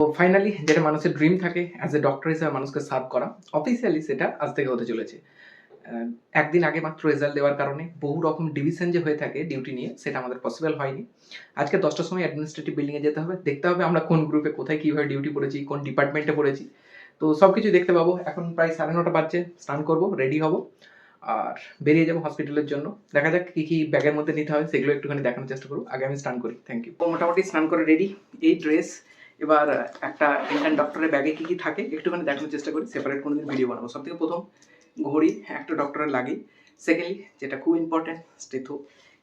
তো ফাইনালি যেটা মানুষের ড্রিম থাকে অ্যাজ এ ডক্টর হিসেবে মানুষকে সার্ভ করা অফিসিয়ালি সেটা আজ থেকে হতে চলেছে। একদিন আগে মাত্র রেজাল্ট দেওয়ার কারণে বহু রকম ডিভিশন যে হয়ে থাকে ডিউটি নিয়ে, সেটা আমাদের পসিবল হয়নি। আজকে দশটার সময় অ্যাডমিনিস্ট্রেটিভ বিল্ডিংয়ে যেতে হবে, দেখতে হবে আমরা কোন গ্রুপে কোথায় কীভাবে ডিউটি পড়েছি, কোন ডিপার্টমেন্টে পড়েছি। তো সব কিছু দেখতে পাবো। এখন প্রায় সাড়ে নটা বাজছে, স্নান করব রেডি হব, আর বেরিয়ে যাব হসপিটালের জন্য। দেখা যাক কী কী ব্যাগের মধ্যে নিতে হবে সেগুলো একটুখানি দেখানোর চেষ্টা করব। আগে আমি স্নান করি থ্যাংক ইউ মোটামুটি স্নান করে রেডি এই ড্রেস এবার, একটা ইন্ডিয়ান ডক্টরের ব্যাগে কী কী থাকে, একটুখানি দেখানোর চেষ্টা করি সেপারেট কোনোদিন ভিডিও বানাবো। সব থেকে প্রথম ঘড়ি, একটা ডক্টরের লাগেই সেকেন্ডলি যেটা খুব ইম্পর্টেন্ট স্টেথো,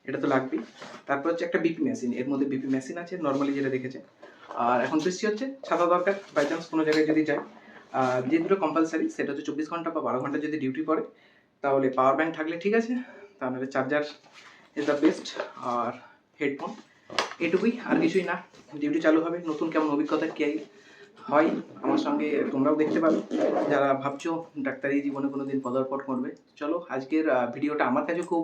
এটা তো লাগবেই। তারপর হচ্ছে একটা বিপি মেশিন এর মধ্যে বিপি মেশিন আছে নর্মালি যেটা দেখেছে আর এখন বৃষ্টি হচ্ছে ছাতা দরকার বাই চান্স কোনো জায়গায় যদি যায়। যে দুটো কম্পালসারি সেটা হচ্ছে চব্বিশ ঘণ্টা বা বারো ঘণ্টা যদি ডিউটি পড়ে, তাহলে পাওয়ার ব্যাঙ্ক থাকলে ঠিক আছে তাহলে চার্জার ইজ দ্য বেস্ট আর হেডফোন এটুকুই, আর কিছুই না। ডিউটি চালু হবে। নতুন কেমন অভিজ্ঞতা কে হয় আমার সঙ্গে তোমরাও দেখতে পাবে। যারা ভাবছ ডাক্তারি জীবনে কোনো দিন পদার্পণ করবে, চলো আজকের ভিডিওটা আমার কাছে খুব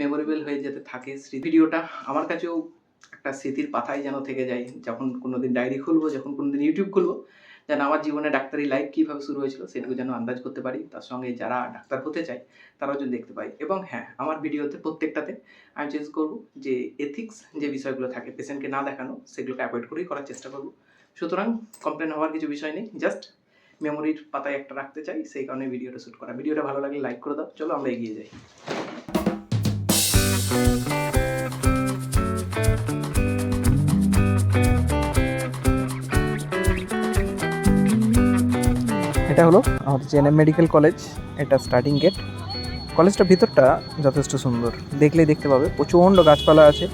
মেমোরেবল হয়ে যেতে থাকে। স্মৃতি ভিডিওটা আমার কাছেও একটা স্মৃতির পাথায় যেন থেকে যায়। যখন কোনো দিন ডায়েরি খুলবো, যখন কোনোদিন ইউটিউব খুলবো যেন আমার জীবনে ডাক্তারি লাইফ কীভাবে শুরু হয়েছিল সেটুকু যেন আন্দাজ করতে পারি। তার সঙ্গে যারা ডাক্তার হতে চায়, তারাও যেন দেখতে পাই এবং হ্যাঁ আমার ভিডিওতে প্রত্যেকটাতে আমি চেঞ্জ করব যে এথিক্স যে বিষয়গুলো থাকে পেশেন্টকে না দেখানো, সেগুলোকে অ্যাভয়েড করেই করার চেষ্টা করব। সুতরাং কমপ্লেন হওয়ার কিছু বিষয় নেই জাস্ট মেমোরির পাতায় একটা রাখতে চাই, সেই কারণে ভিডিওটা শ্যুট করা। ভিডিওটা ভালো লাগলে লাইক করে দাও। চলো আমরা এগিয়ে যাই। এটা হলো আমাদের জেএনএম মেডিকেল কলেজ, এটা স্টার্টিং গেট কলেজটার ভিতরটা যথেষ্ট সুন্দর। দেখলেই দেখতে পাবে, প্রচণ্ড গাছপালা আছে।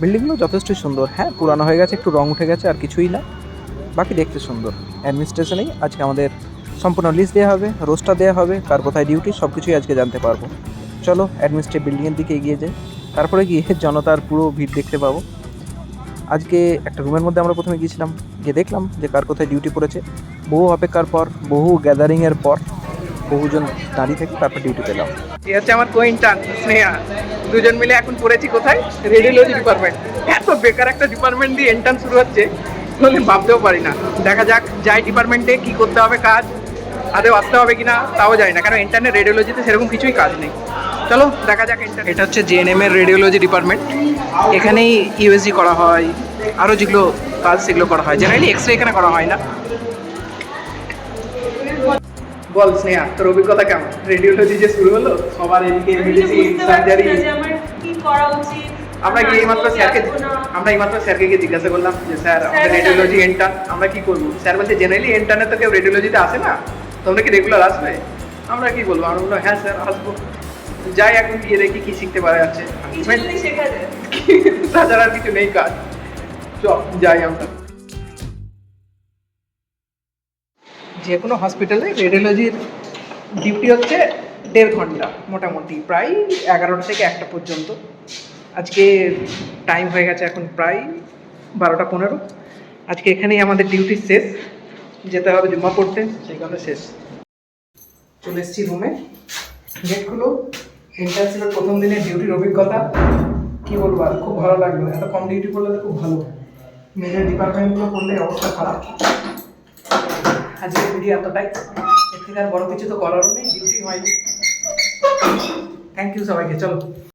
বিল্ডিংগুলো যথেষ্ট সুন্দর। হ্যাঁ পুরানো হয়ে গেছে, একটু রং উঠে গেছে, আর কিছুই না। বাকি দেখতে সুন্দর। অ্যাডমিনিস্ট্রেশনেই আজকে আমাদের সম্পূর্ণ লিস্ট দেওয়া হবে রোস্টার দেওয়া হবে, কার কোথায় ডিউটি সব কিছুই আজকে জানতে পারব। চলো অ্যাডমিনিস্ট্রেটিভ বিল্ডিংয়ের দিকে এগিয়ে যাই। তারপরে গিয়ে জনতার পুরো ভিড় দেখতে পাবো। আজকে একটা রুমের মধ্যে আমরা প্রথমে গিয়েছিলাম, গিয়ে দেখলাম যে কার কোথায় ডিউটি পড়েছে। বহু অপেক্ষার পর, বহু গ্যাদারিংয়ের পর বহুজন দাঁড়িয়ে থাকি তারপর ডিউটি পেলাম এ হচ্ছে আমার কোইন্টান স্নেহা। দুজন মিলে এখন পড়েছি কোথায়? রেডিওলজি ডিপার্টমেন্ট এত বেকার একটা ডিপার্টমেন্ট দিয়ে এন্টার্ন শুরু হচ্ছে কোনোদিন ভাবতেও পারি না। দেখা যাক, যাই ডিপার্টমেন্টে কি করতে হবে কাজ, আদৌ আসতে হবে কিনা, তাও জানি না। কারণ ইন্টারনেট রেডিওলজিতে সেরকম কিছুই কাজ নেই। চলো। দেখা যাক এটা। হচ্ছে জেএনএম এর রেডিওলজি ডিপার্টমেন্ট এখানেই ইউএসজি করা হয় আরও যেগুলো কাজ সেগুলো করা হয়। জেনারেলি এক্স রে এখানে করা হয় না। বল স্নেহা তোর অভিজ্ঞতা কেমন? রেডিওলজি যে শুরু হলো সবার এদিকে মেডিসিন সার্জারি কি করা উচিত আমরা কি এইমাত্র স্যারকে আমরা এইমাত্র স্যারকে গিয়ে জিজ্ঞাসা করলাম যে স্যার আমাদের রেডিওলজি। এন্টার আমরা কি করব? স্যার বলছে জেনারেলি এন্টারনে তো কেউ রেডিওলজিতে আসে না। তোমরা কি রেগুলার আসবে? আমরা কি বলব? আমরা বললাম হ্যাঁ স্যার আসব। যাই এখন গিয়ে দেখি কি শিখতে পারা যাচ্ছে? যায়। তাছাড়া আর কিছু নেই কাজ। চ যাই আমরা। যে কোনো হসপিটালে রেডিওলজির ডিউটি হচ্ছে দেড় ঘণ্টা মোটামুটি প্রায় এগারোটা থেকে একটা পর্যন্ত। আজকে টাইম হয়ে গেছে এখন প্রায় বারোটা পনেরো। আজকে এখানেই আমাদের ডিউটি শেষ। যেতে হবে জমা পড়তে সেই কারণে শেষ। চলে এসেছি রুমে গেটগুলো ইন্টার ছিল প্রথম দিনের ডিউটির অভিজ্ঞতা, কি বলব আর, খুব ভালো লাগল। এত কম ডিউটি করলে তো খুব ভালো। মেজর ডিপার্টমেন্টগুলো করলে অবস্থা খারাপ। আজকে ভিডিও এতটাই। এর থেকে আর বড় কিছু তো করারও নেই ডিউটি হয়নি। থ্যাংক ইউ সবাইকে, চলো।